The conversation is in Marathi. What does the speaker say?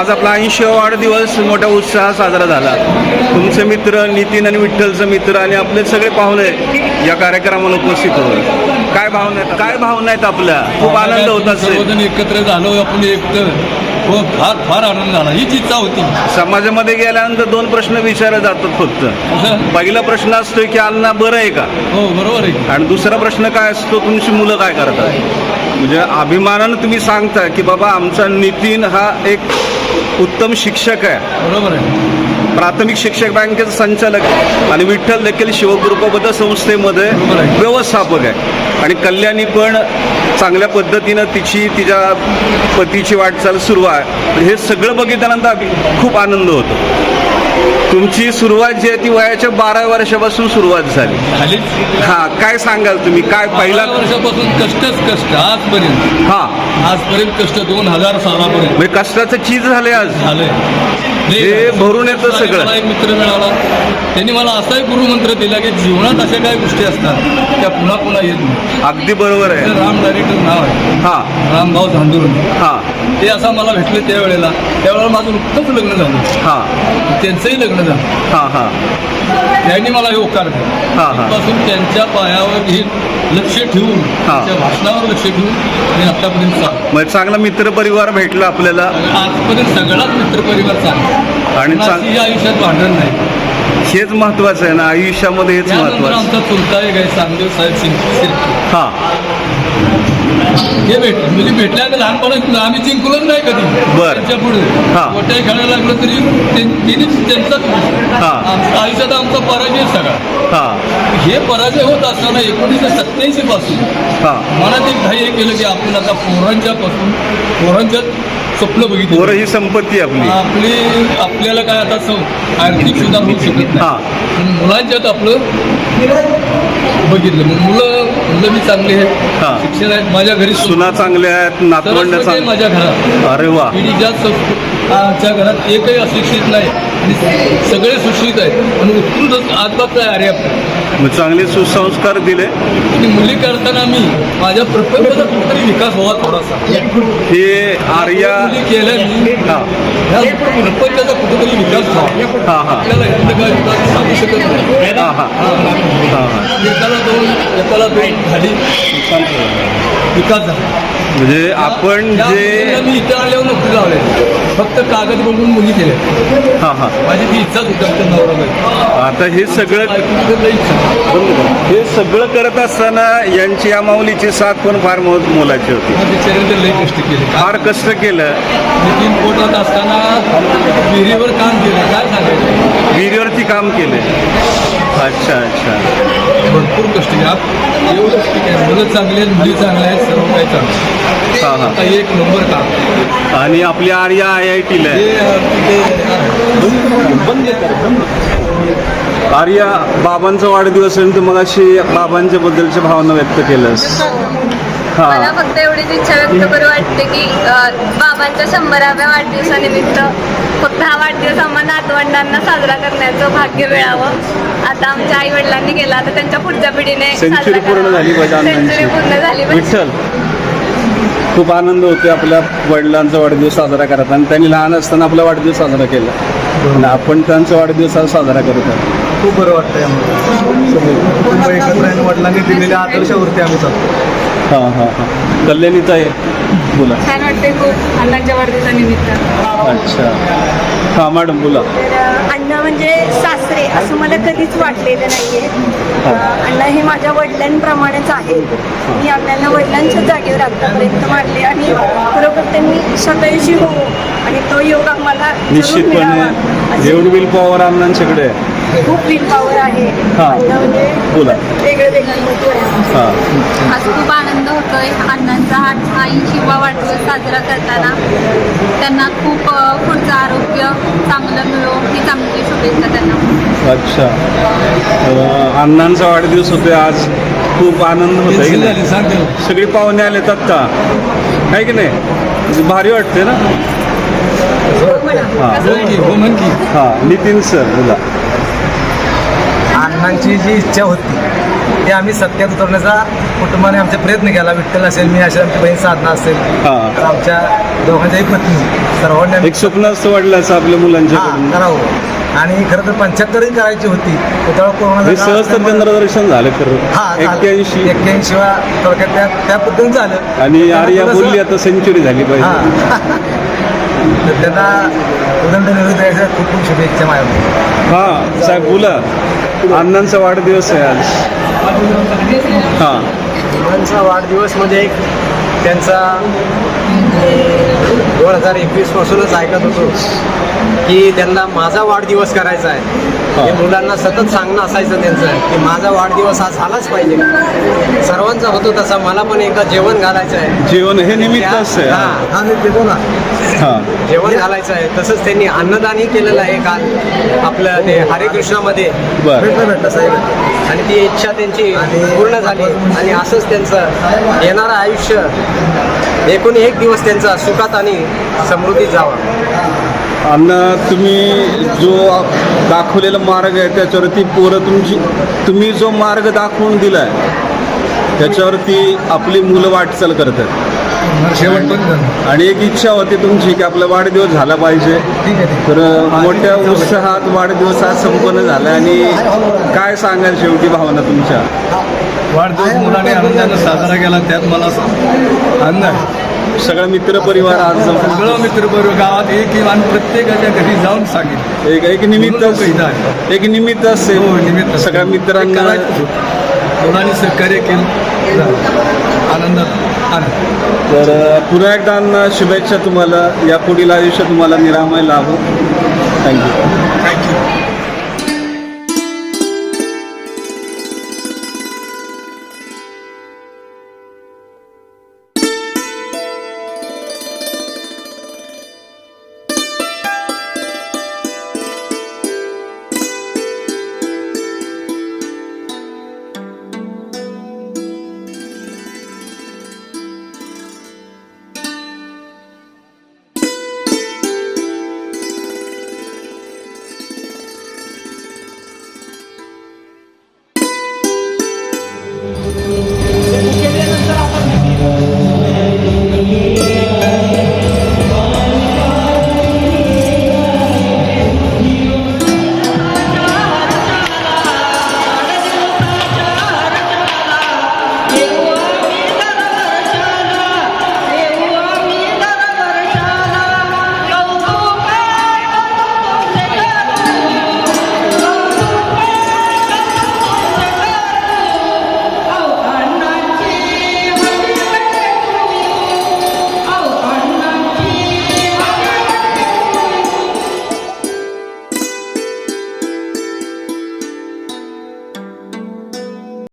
आज आपला ऐंशी वाढदिवस मोठ्या उत्साहात साजरा झाला. तुमचे मित्र नितीन आणि विठ्ठलचे मित्र आणि आपले सगळे पाहुणे या कार्यक्रमाला उपस्थित होते काय भावना आहेत? काय भावना आहेत आपल्या? खूप आनंद होत असेल. सर्वजण एकत्र झालो आपण एकत्र. हो फार फार आनंद झाला. हीच इच्छा होती. समाजामध्ये गेल्यानंतर दोन प्रश्न विचारले जातात फक्त. असं? पहिला प्रश्न असतो की अण्णा बरं आहे का? हो बरोबर आहे. आणि दुसरा प्रश्न काय असतो? तुमची मुलं काय करतात? म्हणजे अभिमानानं तुम्ही सांगता की बाबा आमचा नितीन हा एक उत्तम शिक्षक आहे. बरोबर आहे. प्राथमिक शिक्षक बँकेचा संचालक. आणि विठ्ठल देखील शिवकृपाबद्ध संस्थेमध्ये. व्यवस्थापक आहे. आणि कल्याणी पण चांगल्या पद्धतीनं तिची तिच्या पतीची वाटचाल सुरू आहे. हे सगळं बघितल्यानंतर खूप आनंद होतो. तुमची सुरुवात जी आहे ती वयाच्या बारा वर्षापासून सुरुवात झाली. हा काय सांगाल तुम्ही? काय पहिला पहिल्या वर्षापासून कष्टच कष्ट आजपर्यंत. हा. आजपर्यंत कष्ट दोन हजार सालापर्यंत. म्हणजे कष्टाचं चीज झाले आज? हे भरून येतं सगळं. एक मित्र मिळाला. त्यांनी मला असा एक गुरुमंत्र दिला की जीवनात अशा काही गोष्टी असतात त्या पुन्हा पुन्हा येत नाही. अगदी बरोबर आहे. राम डायरेक्टर नाव आहे. हा. रामभाऊ धांदूर हा. ते असं मला भेटले त्यावेळेला त्यावेळेला माझं नुकतंच लग्न झालं. हा. त्यांचंही लग्न झालं. हा हा. त्यांनी मला हे हा, हा. पासून त्यांच्या पायावर हे लक्ष ठेवून हा. भाषणावर लक्ष ठेवून मी आतापर्यंत चाललो. मग चांगला मित्रपरिवार भेटला आपल्याला. आजपर्यंत सगळाच मित्रपरिवार चांगला आणि चांग- कोणाचंही आयुष्यात भांडण नाही. हेच महत्वाचं आहे ना आयुष्यामध्ये हेच त्यानंतर महत्वाचं आमचा चुलता एक आहे चांगदेव साहेब सिंग शिर्के. हा. हे भेट म्हणजे भेटल्यानंतर लहानपणात आम्ही जिंकलोच नाही कधी बरं. त्यांच्या पुढे हा. खेळायला लागलो तरी ते- त्यांनीच त्यांचाच हा. आमच्या आयुष्यात आमचा पराजय सगळा हा हे पराजय होत असताना एकोणीसशे सत्याऐंशी पासून हा मनात एक ध्येय हे केलं की आपण आता पोरांच्या पासून पोरांच्यात स्वप्न बघितलं पोरं ही संपत्ती आपली आपली आपल्याला काय आता सं- आर्थिक सुधार होऊ शकत हा. नाही मुलांच्यात आपलं बघितलं मग मुलं मुलं मी चांगली हा. शिक्षण आहेत माझ्या घरी सुना चांगल्या आहेत नातवंड सरस्वती आहे चांग माझ्या घरात. अरे वा. घरात एकही अशिक्षित नाही. आणि सगळे सुशिक्षित आहेत. आणि उत्कृष्ट आजबाग आहे आपलं. मग चांगले सुसंस्कार दिले. आणि मुली करताना मी माझ्या प्रकल्पाचा कुठेतरी विकास व्हावा थोडासा. हे आर्या केल्या मी हा. ह्या प्रपंचाचा कुठेतरी विकास व्हावा. हा हा. आपल्याला इथं काय विकास सांगू शकत नाही. हा हा. हा हा. एकाला दोन एकाला दोन झाली. विकास झाला. म्हणजे आपण जे मी इथं आल्यावर नोकरी लावले फक्त कागद बघून मुली केल्या. हा हा. माझी ती इच्छाच होती आमच्या नवरा बाई आता हे सगळं हे सगळं करत असताना यांची या माऊलीची साथ पण फार मो- मोलाची होती. बिचाऱ्याने लई कष्ट केले. फार कष्ट केलं. नितीन पोटात असताना विहिरीवर काम केलं. काय सांगायचं? विहिरीवरती काम केले. अच्छा अच्छा. भरपूर कष्ट केले आप- एवढं कष्ट केलं मुलं चांगली आहेत मुली चांगल्या आहेत सर्व काही चांगलं आहे. हा हा. आता एक नंबर काम. आणि आपली आर्या आय आय टीला आहे. हे अ, बंद आर्या बाबांचा वाढदिवस आहे तर मग अशी बाबांच्या बद्दलच्या भावना व्यक्त केलंस हा मला फक्त एवढीच इच्छा व्यक्त करू वाटते की अ, बाबांच्या शंभराव्या वाढदिवसानिमित्त फक्त हा वाढदिवस आम्हा नातवंडांना साजरा करण्याचं भाग्य मिळावं आता आमच्या आई वडिलांनी केला आता त्यांच्या पुढच्या पिढीने साजरा पूर्ण. झाली पाहिजे अण्णांची. पूर्ण झाली पाहिजे. विठ्ठल खूप आनंद होतो आपल्या वडिलांचा वाढदिवस साजरा करत आणि त्यांनी लहान असताना आपला वाढदिवस साजरा केला आणि आपण त्यांचा वाढदिवस आज साजरा करत आहोत खूप बरं वाटतंय आम्हाला. कुटुंब एकत्र आहे आणि वडिलांनी दिलेल्या आदर्शावरती आम्ही चालतो हां हां हां. कल्याणीचा आहे. बोला. छान वाटते खूप. अण्णांच्या वाढदिवसानिमित्त अच्छा. हां मॅडम बोला. तर अ, अण्णा म्हणजे सासरे असं मला कधीच वाटलेलं नाहीये. अ, अण्णा हे माझ्या वडिलांप्रमाणेच आहे मी अण्णांना वडिलांच्या जागेवर आतापर्यंत मानले आणि खरोखर त्यांनी स्वतःशी हो आणि तो योग आम्हाला जरूर मिळावा. निश्चितपणे असं जेवढी विल पॉवर अण्णांच्याकडे आहे. खूप विल पॉवर आहे. हा. म्हणजे बोला. वेगळं वेगळं महत्त्व आहे. हां. आज खूप आनंद होतोय. अण्णांचा हा ऐंशीवा वाढदिवस साजरा करताना. त्यांना खूप अ, पुढचं आरोग्य चांगलं मिळो ही चांगली शुभेच्छा त्यांना. अच्छा. अं, अण्णांचा वाढदिवस होतोय आज. खूप आनंद होतोय की त्याला. सगळी पाहुणे आले आत्ता. आहे की नाही? भारी वाटते ना? हां हो. हो की हां. नितीन सर बोला. अण्णांची जी इच्छा होती ते आम्ही सत्यात उतरण्याचा कुटुंबाने आमचा प्रयत्न केला. विठ्ठल असेल मी असेल आमची बहीण साधना असेल हा. तर आमच्या दोघांच्याही पत्नी सर्वांनी एक स्वप्न असं वाटलं असं आपल्या मुलांच्या करावं. आणि खरं तर पंच्याहत्तरही करायची होती हे कोरोना सहज तर त्यांना दर्शन झालं खरं. हा एक्क्याऐंशी. एक्क्याऐंशी थोडक्यात त्या त्या पद्धतीने झालं. आणि आर्या बोलली आता सेंचुरी झाली पाहिजे. तर त्यांना उदंड निरोध द्यायच्या खूप खूप शुभेच्छा माझ्या हा साहेब बोला. अण्णांचा वाढदिवस आहे आज. हा. मुलांचा वाढदिवस म्हणजे एक त्यांचा दोन हजार एकवीसपासूनच ऐकत होतो की त्यांना माझा वाढदिवस करायचा आहे. हे. मुलांना सतत सांगणं असायचं त्यांचं की माझा वाढदिवस हा झालाच पाहिजे. सर्वांचा होतो तसा मला पण एकदा जेवण घालायचं आहे. जेवण हे निमित्त असं आहे हा, हा मी देतो ना. हा. जेवण घालायचं आहे. तसंच त्यांनी अन्नदानही केलेलं आहे काल आपलं ते हरेकृष्णामध्ये बर. भेटलं भेटलं साहेब. आणि ती इच्छा त्यांची पूर्ण झाली. आणि असंच त्यांचं येणारं आयुष्य एकूण एक दिवस त्यांचा सुखात आणि समृद्धीत जावा. आणि तुम्ही जो दाखवलेला मार्ग आहे त्याच्यावरती पोरं तुमची तुम्ही जो मार्ग दाखवून दिला आहे त्याच्यावरती आपली मुलं वाटचाल करतात. शेवटपर्यंत. आणि एक इच्छा होती तुमची की आपला वाढदिवस झाला पाहिजे. तर मोठ्या उत्साहात वाढदिवस आज संपन्न झाला आणि काय सांगाल शेवटी भावना तुमच्या? वाढदिवस मुलाने आनंदानं साजरा केला त्यात मला आनंद आहे. सगळा मित्र परिवार आज सगळं मित्रबरोबर गावात एक आणि प्रत्येकाच्या घरी जाऊन सांगितलं. एक एक निमित्त. एक निमित्त असेल. हो, निमित्त. सगळ्या मित्रांना मुलांनी सहकार्य केलं. आनंदात आनंद. तर पुन्हा एकदा शुभेच्छा तुम्हाला. या पुढील आयुष्य तुम्हाला निरामय लाभो. Thank you thank you